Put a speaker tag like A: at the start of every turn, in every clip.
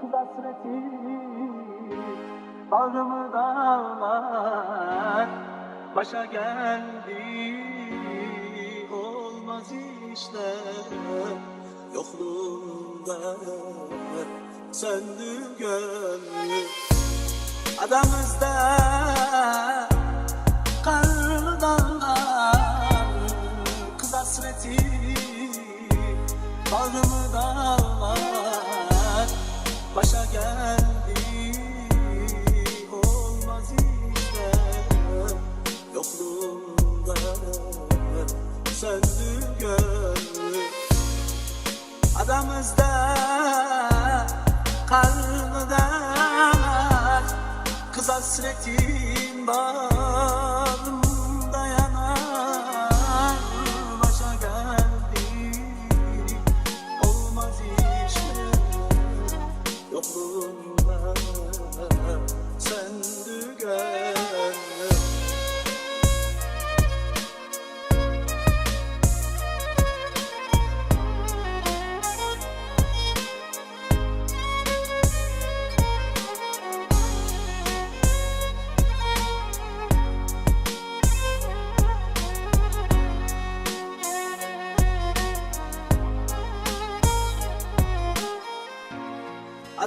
A: kız hasreti. Bağrımı dağlar başa geldi. Olmaz işler yokluğunda Söndü gönlüm. Adamızda karlı dağlar Kız hasreti. Bağrımı dağlar Adamızda karnı dağlar Kız hasretin bağrımda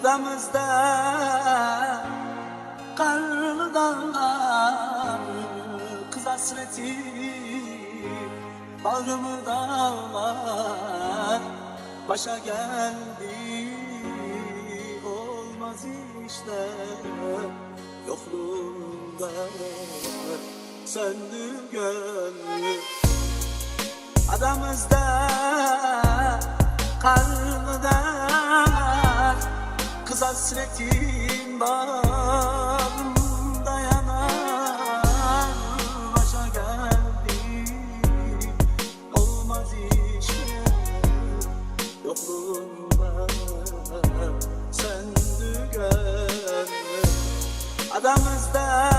A: Adamızda karlı dağlar Kız hasreti Bağrımı dağlar. Başa geldi Olmaz işte Yokluğunda Söndü gönlüm. Adamızda karlı hasretin bağrımda yanar. Başa geldi olmaz işte. Yokluğunda söndü gönlüm Adamızda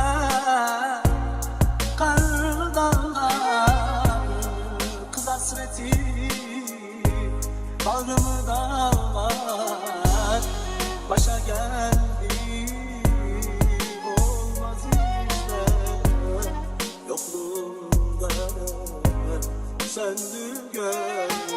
A: karlı dağlar. Kız hasreti Bağrımı dağlar Başa geldi Olmaz işte Yokluğunda Söndü gönlüm